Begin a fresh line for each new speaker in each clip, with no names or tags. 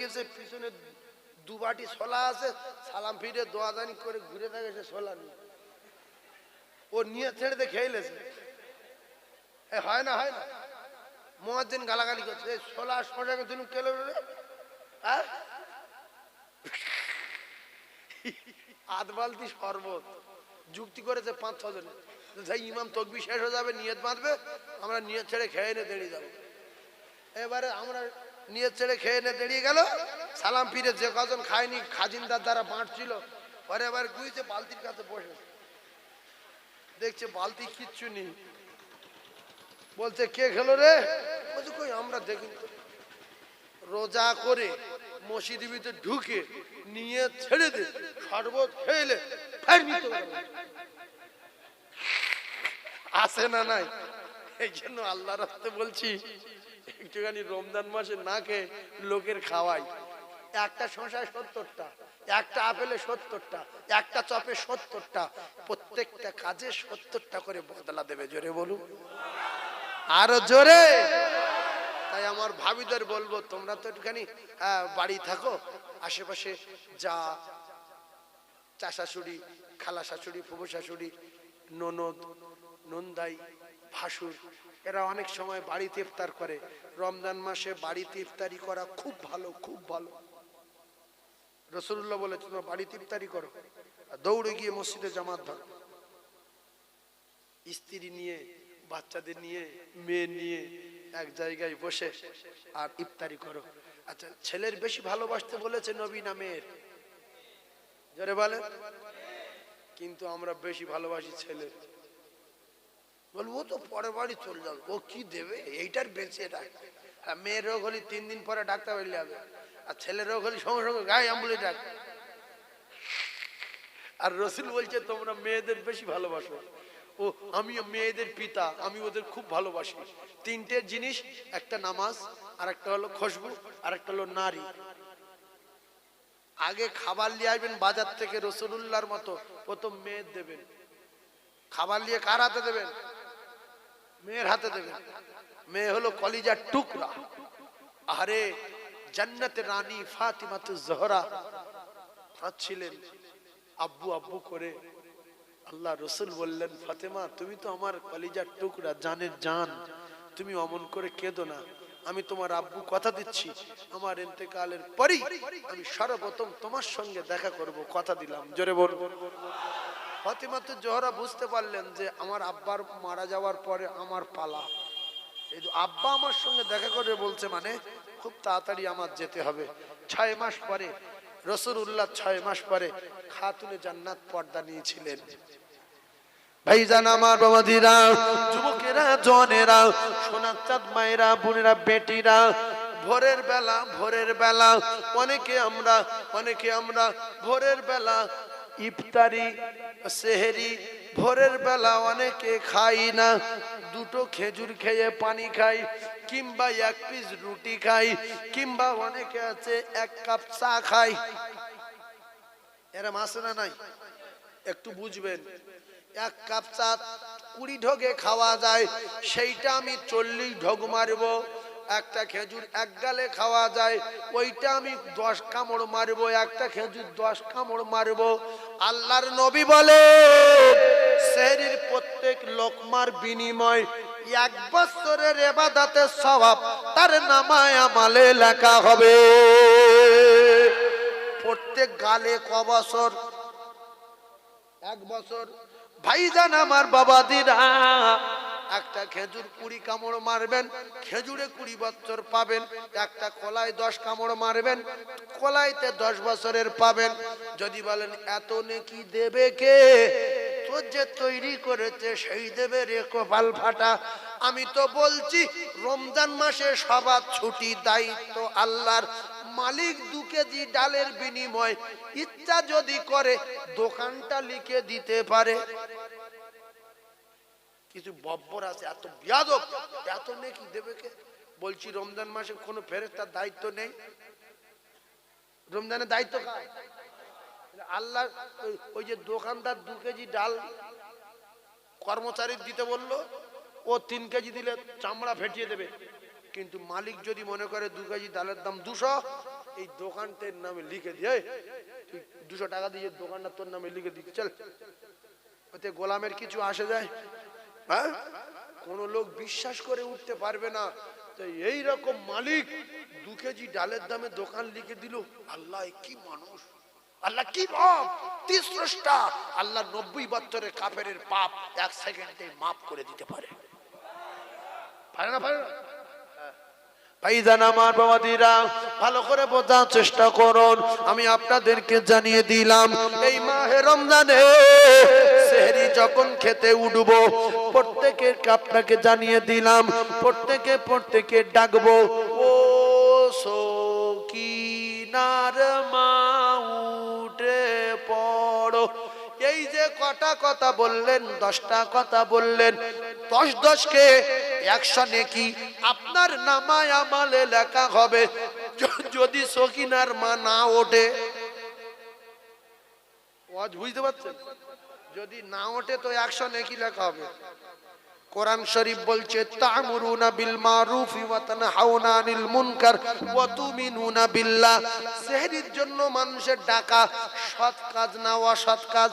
গেছে? পিছনে দু বাটি ছোলা আছে, সালাম ফিরে দোয়াদানি করে ঘুরে থাকে সে ছোলা নিয়ে। ও নিয়ে ছেড়ে দিয়ে খেয়ে লেছে। হয় না হয় না। মহাজিন গালাগালি করছে, এই ছোলা সোজাকে তুমি কেলো রে? হ্যাঁ? আধ বালতি শরবত, যুক্তি করেছে পাঁচ ছজনে ইমাম তকবি শেষ হয়ে যাবে, নিয়ত বাঁধবে, আমরা নিয়ত ছেড়ে খেয়ে নিয়ে দাঁড়িয়ে যাব। এবারে আমরা নিয়ে ছেড়ে খেয়ে নিয়ে দাঁড়িয়ে গেল। সালাম ফিরে যে কজন খায়নি, খাজিনদার দ্বারা বাঁটছিল। পরে এবার গুইছে, বালতির কাছে বসে। দেখছে বালতি কিচ্ছু নেই। বলছে, কে খেলো রে? বলছে, কই আমরা দেখিনি। তো। রোজা করে মসজিদের ভিতরে ঢুকে নিয়ে ছেড়ে দে, শরবত খেলে না। আসে না নাই? এই জন্য আল্লাহ রাস্তে বলছি একটুখানি রমজান মাসে না খেয়ে লোকের খাওয়াই। একটা শশায় সত্তরটা, একটা আপেলে সত্তরটা, একটা চপে সত্তরটা, প্রত্যেকটা কাজে সত্তরটা করে বদলা দেবে, জোরে বলুন। আরও জোরে। তাই আমার ভাবিদের বলব, তোমরা তো একটুখানি বাড়ি থাকো, আশেপাশে যা চা শাশুড়ি, খালা শাশুড়ি ফুবু শাশুড়ি, ননদ নন্দাই, ভাসুর, এরা অনেক সময় বাড়িতে ইফতার করে। রমজান মাসে বাড়িতে ইফতারি করা খুব ভালো খুব ভালো। রসুল্লাহ বলে তোমরা বাড়িতে ইফতারি করো দৌড়ে গিয়ে মসজিদে জামাত ধরো স্ত্রী নিয়ে, বাচ্চাদের নিয়ে, মেয়ে নিয়ে এক জায়গায় বসে আর ইফতারি করো। আচ্ছা ছেলের বেশি ভালোবাসতে বলেছে নবী না মেয়ের? জোরে বলে কিন্তু আমরা বেশি ভালোবাসি ছেলের। বলব তো বাড়ি চলে যাবে। ও কি দেবে? এইটার এটা আর মেয়ের রোগ তিন দিন পরে ডাক্তার বাড়ি যাবে। আর ছেলের রোগ সঙ্গে সঙ্গে গায়ে ডাক। আর রসুল বলছে, তোমরা মেয়েদের বেশি ভালোবাসো। ও আমি মেয়েদের পিতা। আমি ওদের খুব ভালোবাসি। তিনটে জিনিস, একটা নামাজ আর একটা হলো খুশবু আর একটা হলো নারী। আগে খাবার নিয়ে আসবেন বাজার থেকে রসুল্লাহর মতো, প্রথম মেয়ের দেবেন। খাবার নিয়ে কার হাতে দেবেন? মেয়ের হাতে দেবেন। মেয়ে হলো কলিজার টুকরা। আরে জান্নাতের রানী ফাতিমাতু জহরা ছিলেন আব্বু আব্বু করে আল্লাহ রসুল বললেন, ফাতেমা, তুমি তো আমার কলিজার টুকরা, জানের জান। তুমি অমন করে কেঁদো না। আমি তোমার আব্বু কথা দিচ্ছি। আমার এতেকালের পরই আমি সর্বপ্রথম তোমার সঙ্গে দেখা করব। কথা দিলাম। জোরে বল ফাতেমা তো জোহরা বুঝতে পারলেন যে আমার আব্বার মারা যাওয়ার পরে আমার পালা। এই আব্বা আমার সঙ্গে দেখা করে বলছে মানে খুব তাড়াতাড়ি আমার যেতে হবে। ছয় মাস পরে রসুল্লাহ ছয় মাস পরে খাতুনে জান্নাত পর্দা নিয়েছিলেন। ভাইজান আমার বাবাদিরা যুবকেরা, জনেরা সোনার চাঁদ মায়েরা, বোনেরা, বেটিরা, ভোরের বেলা ভোরের বেলা, অনেকে আমরা অনেকে আমরা, ভোরের বেলা ইফতারি, সেহেরি, ভোরের বেলা অনেকে খাই না। দুটো খেজুর খেয়ে পানি খাই কিংবা এক পিস রুটি খাই কিংবা অনেকে আছে এক কাপ চা খাই এরা মাসে না নাই? একটু বুঝবেন। এক কাপ চা কুড়ি ঢোকে খাওয়া যায়, সেইটা আমি চল্লিশ ঢোক মারবো। একটা খেজুর এক গালে খাওয়া যায়, ওইটা আমি দশ কামড় মারবো, একটা খেজুর দশ কামড় মারবো। আল্লাহর নবী বলে শরীর প্রত্যেক লোকমার বিনিময় এক বছরের এবাদাতের স্বভাব, তার নামায় আমালে লেখা হবে। প্রত্যেক গালে ক বছর? এক বছর। ভাইজান আমার বাবা দিরা একটা খেজুর কুড়ি কামড় মারবেন, খেজুরে কুড়ি বছর পাবেন, একটা কলায় দশ কামড় মারবেন, কলাইতে দশ বছরের পাবেন। যদি বলেন, এত নেকি দেবে কে? তোর যে তৈরি করেছে সেই দেবে রে কপাল ফাটা। আমি তো বলছি, রমজান মাসে সবার ছুটি দায়িত্ব আল্লাহর। মালিক দু কেজি ডালের বিনিময় ইচ্ছা যদি করে, দোকানটা লিখে দিতে পারে। কিছু বব্বর আছে, এত বিয়াদব। এত নেকি দেবে কে? বলছি, রমজান মাসে কোনো ফেরেস্তার দায়িত্ব নেই? রমজানের দায়িত্ব আল্লাহ ওই- যে দোকানদার দু কেজি ডাল কর্মচারী দিতে বলল, ও তিন কেজি দিলে চামড়া ফেটিয়ে দেবে। কিন্তু মালিক যদি মনে করে দু কেজি ডালের দাম দুশো, এই দোকানটার নামে লিখে দিয়ে তুই দুশো টাকা দিয়ে দোকানটা তোর নামে লিখে দিচ্ছি ওতে গোলামের কিছু আসে যায়। হ্যাঁ? কোন লোক বিশ্বাস করে উঠতে পারবে না। এই রকম মালিক দু কেজি ডালের দামে দোকান লিখে দিল, আল্লাহ কি মানুষ? আল্লাহ কি রব? আল্লাহ নব্বই বছরের কাপের পাপ এক সেকেন্ডে মাফ করে দিতে পারে। ভাইজান আমার বাবাদিরা, ভালো করে বোঝার চেষ্টা করুন। আমি আপনাদেরকে জানিয়ে দিলাম, এই মাহে রমজানে যখন খেতে উঠবো, প্রত্যেকের আপনাকে জানিয়ে দিলাম, প্রত্যেকে প্রত্যেকে ডাকবো, ও সকিনার মা, উঠে পড়ো। এই যে কটা কথা বললেন, দশটা কথা বললেন, দশ দশকে একশো নেকি আপনার নামায় আমালে লেখা হবে। যদি সকিনার মা না ওঠে বুঝতে পারছেন? যদি না ওঠে তো একশো নেকি লেখা হবে। কোরআন শরীফ বলছে, তা'মুরুনা বিল মারুফ ওয়া তানহাউনা আনিল মুনকার ওয়া তুমিনুনা বিল্লাহ। সেহরির জন্য মানুষের ডাকা সৎ কাজ না অসৎ কাজ?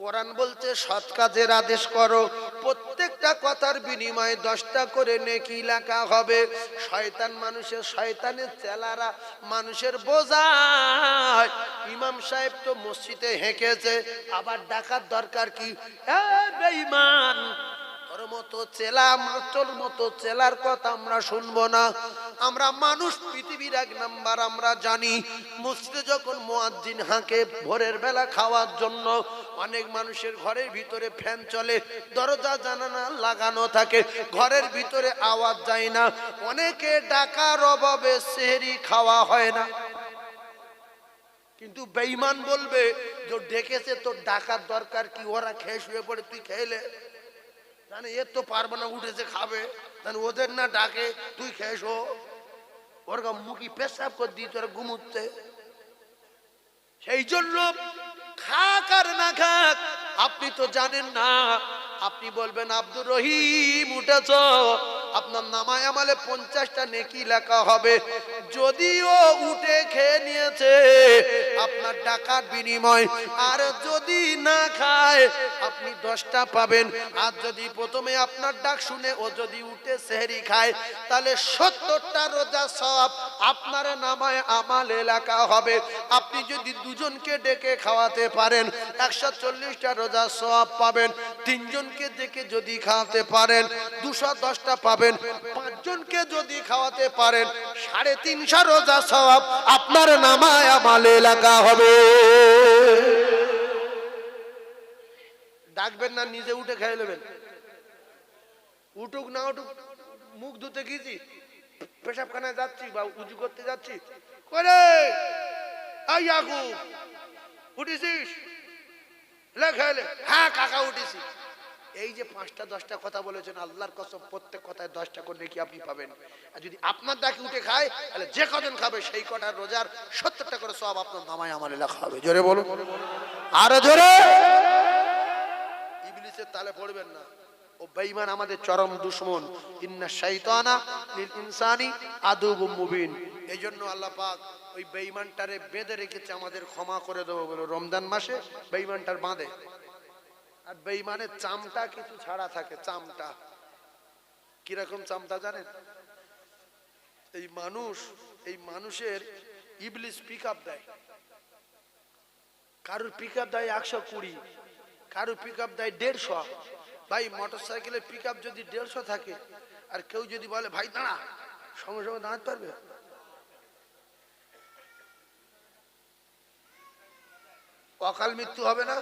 কোরআন বলছে, সৎ কাজের আদেশ করো। প্রত্যেকটা কথার বিনিময়ে দশটা করে নেকি লেখা হবে। শয়তান মানুষের শয়তানের চেলারা মানুষের ইমাম সাহেব তো মসজিদে হেঁকেছে, আবার ডাকার দরকার কি? বেঈমান চেলা মতো চেলার কথা আমরা শুনব না। আমরা মানুষ, পৃথিবীর এক আমরা জানি যখন মোয়াজ্জিন হাঁকে খাওয়ার জন্য, অনেক মানুষের ঘরের ভিতরে ফ্যান চলে, দরজা, জানানা লাগানো থাকে, ঘরের ভিতরে আওয়াজ যায় না, অনেকে ডাকার অভাবে সেহরি খাওয়া হয় না। কিন্তু বেঈমান বলবে, যে ডেকেছে, তোর ডাকার দরকার কি? ওরা খেয়ে শুয়ে পড়ে, তুই খেলে। জানে, এ তো পারবে না উঠেছে খাবে। জানে, ওদের না ডাকে, তুই শো। ওর মুখি পেশাব করে দিই, তোরা ঘুমুচ্ছে। সেই জন্য খাক আর না খাক, আপনি তো জানেন না। আপনি বলবেন, আব্দুর রহিম, উঠেছ। আপনার নামায় আমালে পঞ্চাশটা নেকি লেখা হবে। যদিও উঠে খেয়ে নিয়েছে, আপনার ডাকার বিনিময়। আর যদি না খায়, আপনি দশটা পাবেন। আর যদি প্রথমে আপনার ডাক শুনে ও যদি উঠে সেহরি খায়, তাহলে সত্তরটা রোজা সব আপনার নামায় আমাল এলাকা হবে। আপনি যদি দুজনকে ডেকে খাওয়াতে পারেন, একশো চল্লিশটা রোজা সব পাবেন। তিনজনকে ডেকে যদি খাওয়াতে পারেন, দুশো দশটা পাবেন। পাঁচজনকে যদি খাওয়াতে পারেন, সাড়ে তিনশো রোজা সব আপনার নামায় আমাল এলাকা হবে। ডাকবেন না, নিজে উঠে খেয়ে নেবেন। উঠুক না উঠুক, মুখ ধুতে গিয়েছি। পেশাবখানায় যাচ্ছি বা উঁচু করতে যাচ্ছি। করে উঠেছিস? হ্যাঁ কাকা, উঠেছি। এই যে পাঁচটা, দশটা কথা বলেছেন, আল্লাহর কসম, প্রত্যেক কথায় দশটা করে নাকি আপনি পাবেন। আর যদি আপনার ডাকে উঠে খায়, তাহলে যে কজন খাবে সেই কটার রোজার সত্তরটা করে সব আপনার নামায় আমার লেখা হবে। জোরে বলুন। আরও জোরে। ইবলিসের তালে পড়বেন না। ও বেঈমান, আমাদের চরম দুশ্মন। ইন্না শাইতানা লিল ইনসানি আদুবুম মুবিন। এই জন্য আল্লাহ পাক ওই বেঈমানটারে বেঁধে রেখেছে, আমাদের ক্ষমা করে দেবো বলে। রমজান মাসে বেঈমানটার বাঁধে। আর বেঈমানের চামটা কিছু ছাড়া থাকে, চামটা। কীরকম চামটা জানেন? এই মানুষ, এই মানুষের ইবলিস পিক আপ দেয়। কারোর পিক আপ দেয় একশো কুড়ি, কারোর পিক আপ দেয় দেড়শো। ভাই মোটর সাইকেলের পিক আপ যদি দেড়শো থাকে, আর কেউ যদি বলে, ভাই, দাঁড়া, সঙ্গে সঙ্গে দাঁড়াতে পারবে? অকাল মৃত্যু হবে না?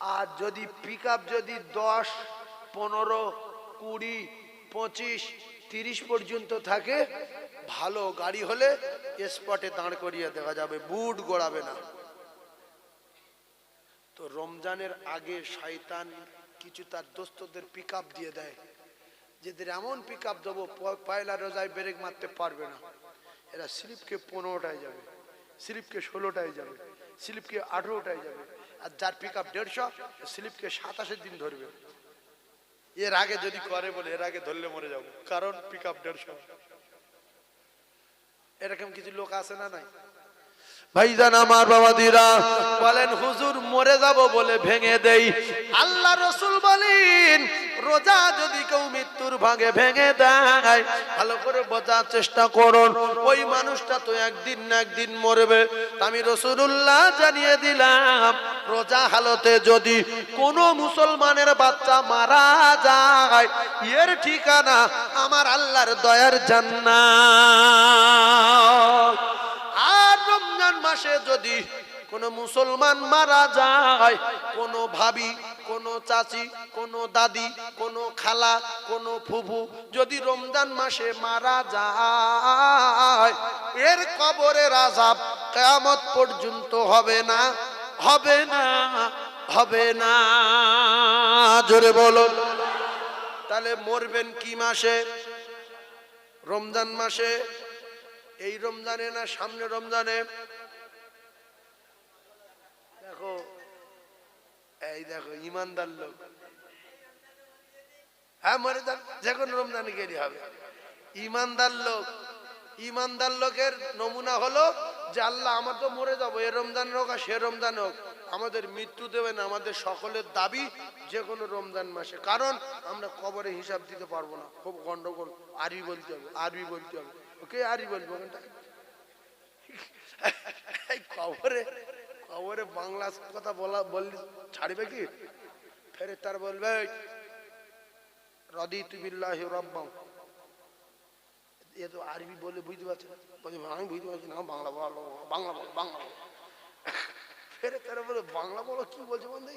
আর যদি পিক যদি দশ, পনেরো, কুড়ি, পঁচিশ, তিরিশ পর্যন্ত থাকে, ভালো গাড়ি হলে স্পটে দাঁড় করিয়ে দেওয়া যাবে বুট গড়াবে না। তো রমজানের আগে শয়তান কিছু তার দোস্তদের পিক দিয়ে দেয়। যেদের এমন পিক আপ দেবো, পয়লা রোজায় ব্রেক মারতে পারবে না। এরা স্লিপকে পনেরোটায় যাবে। স্লিপকে ষোলোটায় যাবে, স্লিপকে আঠেরোটায় যাবে। আর যার পিক আপ দেড়শো, স্লিপকে সাতাশের দিন ধরবে। এর আগে যদি করে বলে, এর আগে ধরলে মরে যাব। কারণ পিক আপ দেড়শো। এরকম কিছু লোক আছে না নাই? ভাইজান আমার বাবা দিরা বলেন, হুজুর, মরে যাব বলে ভেঙে দেই। আল্লাহ রসুল বলেন, রোজা যদি কেউ মৃত্যুর ভাগে ভেঙে দেয়, ভালো করে বোঝার চেষ্টা করুন। ওই মানুষটা তো একদিন না একদিন মরবে। আমি রসুল্লাহ জানিয়ে দিলাম, রোজা হালতে যদি কোনো মুসলমানের বাচ্চা মারা যায়, এর ঠিকানা আমার আল্লাহর দয়ার জান্নাত। মাসে যদি কোন মুসলমান মারা যায়, কোন ভাবি, কোন চাচি, কোন দাদি, কোন খালা, কোন ফুফু যদি রমজান মাসে মারা যায়, এর কবরের আজাব কেয়ামত পর্যন্ত হবে না হবে না হবে না। জোরে বলো। তাহলে মরবেন কি মাসে? রমজান মাসে? এই রমজানে না সামনে রমজানে? দেখো। এই দেখো, ইমানদার লোক। হ্যাঁ মরে যান, যে কোনো রমজানে গেলি হবে। ইমানদার লোক, ইমানদার লোকের নমুনা হলো যে আল্লাহ আমার তো মরে যাব, এ রমজান হোক আর সে রমজান হোক, আমাদের মৃত্যু দেবে না, আমাদের সকলের দাবি যে কোনো রমজান মাসে। কারণ আমরা কবরে হিসাব দিতে পারব না। খুব গন্ডগোল, আরবি বলতে হবে, আরবি বলতে হবে। ওকে, আরবি বলব কবরে কবরে বাংলা কথা বলা বললি, ছাড়বে কি? ফেরে তার বলবে, রদি রব্বাম এ তো আরবি বলে বুঝতে পারছি আমি বুঝতে পারছি না, বাংলা বলো বাংলা বলো বাংলা বলো। ফেরে তারা বলে বাংলা বলো কি বলছে বন্ধু?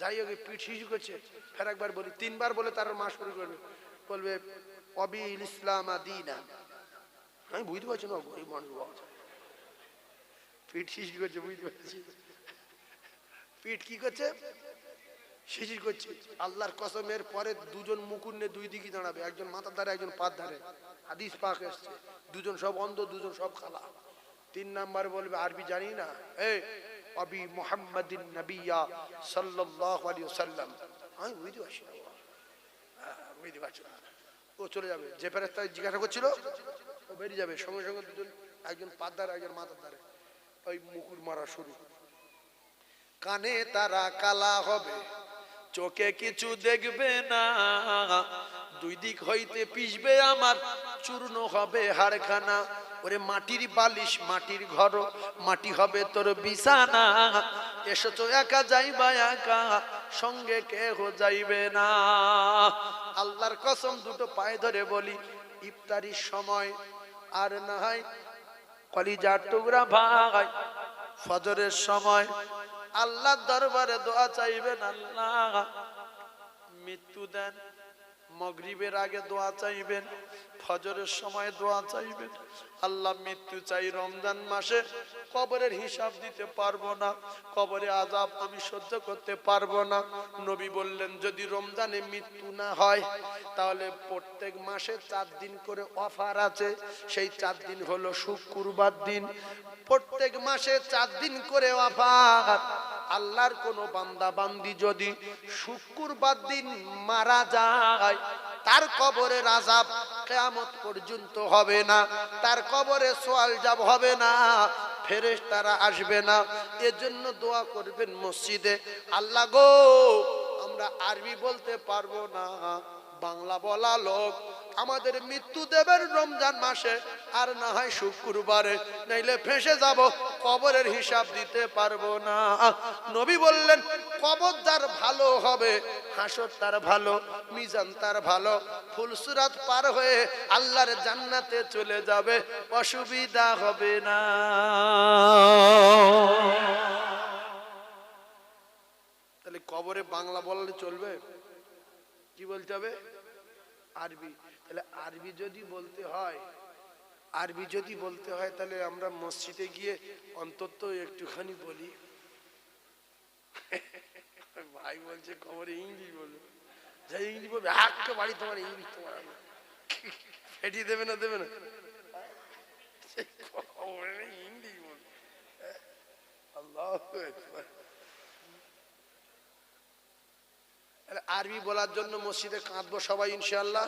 যাই হোক পিঠ শিশু করছে। ফের একবার বলি, তিনবার বলে তার মা শুরু করবে। বলবে, অবিল ইসলাম আদিনা। আমি বুঝতে পারছি না, গরিব মানুষ পিঠ শিশির করছে বুঝতে পারছি পিঠ কি করছে? শিশির করছে। আল্লাহর কসমের পরে দুজন মুকুর নিয়ে দুই দিকে দাঁড়াবে একজন মাথার ধারে একজন পাত ধারে। হাদিস পাক এসছে। দুজন সব অন্ধ দুজন সব খালা। তিন নাম্বার বলবে আরবি জানি না? এ অবি মোহাম্মদিন নবিয়া সাল্লাল্লাহু আলাইহি ওয়াসাল্লাম। আমি বুঝতে পারছি না হ্যাঁ, বুঝতে পারছি ও চলে যাবে। যে ফেরেস্তা জিজ্ঞাসা করছিল ও বেরিয়ে যাবে। সঙ্গে সঙ্গে দুজন একজন পাদ্দার একজন মাথার ধারে। ওই মুকুর মারা শুরু। কানে তারা কালা হবে, চোখে কিছু দেখবে না। দুই দিক হইতে পিসবে আমার, চূর্ণ হবে হাড়খানা। ওরে মাটির বালিশ, মাটির ঘর, মাটি হবে তোর বিছানা। এসেছ একা যাইবা একা, সঙ্গে কেহ যাইবে না। আল্লাহর কসম দুটো পায়ে ধরে বলি, ইফতারির সময় আর না হয় কলিজার টুকরা ভাই। ফজরের সময় আল্লাহ দরবারে দোয়া চাইবেন আল্লাহ। মৃত্যু দেন, মগরিবের আগে দোয়া চাইবেন। ফজরের সময় দোয়া চাইবেন। আল্লাহ মৃত্যু চাই রমজান মাসে। কবরের হিসাব দিতে পারব না। কবরে আজাব আমি সহ্য করতে পারব না। নবী বললেন, যদি রমজানে মৃত্যু না হয়, তাহলে প্রত্যেক মাসে চার দিন করে অফার আছে। সেই চার দিন হলো শুক্রবার দিন। প্রত্যেক মাসে চার দিন করে অফার। আল্লাহর কোনো বান্দা বান্দি যদি শুক্রবার দিন মারা যায় তার কবরে রাজাব কেয়ামত পর্যন্ত হবে না, তার কবরে সোয়াল যাব হবে না ফেরেস তারা আসবে না। এজন্য দোয়া করবেন মসজিদে। আল্লাহ গো, আমরা আরবি বলতে পারব না, বাংলা বলা লোক আমাদের মৃত্যু দেবেন রমজান মাসে, আর না হয় শুক্রবারে। নাইলে ফেসে যাব, কবরের হিসাব দিতে পারব না। নবী বললেন, কবর তার ভালো হবে, হাসর তার ভালো, মিজান তার ভালো, ফুলসুরাত পার হয়ে আল্লাহর জান্নাতে চলে যাবে, অসুবিধা হবে না। তাহলে কবরে বাংলা বললে চলবে? কি বলতে হবে? আরবি। তাহলে আরবি যদি বলতে হয়, আরবি যদি বলতে হয়, তাহলে আমরা মসজিদে গিয়ে অন্তত একটুখানি বলি। ভাই বলছে কবরে ইংলিশ বলব যাই ইংলিশ বলবে বাড়ি তোমার ইংলিশ, তোমার ফেটিয়ে দেবে না দেবে না। আরবি বলার জন্য মসজিদে কাঁদবো সবাই ইনশাল্লাহ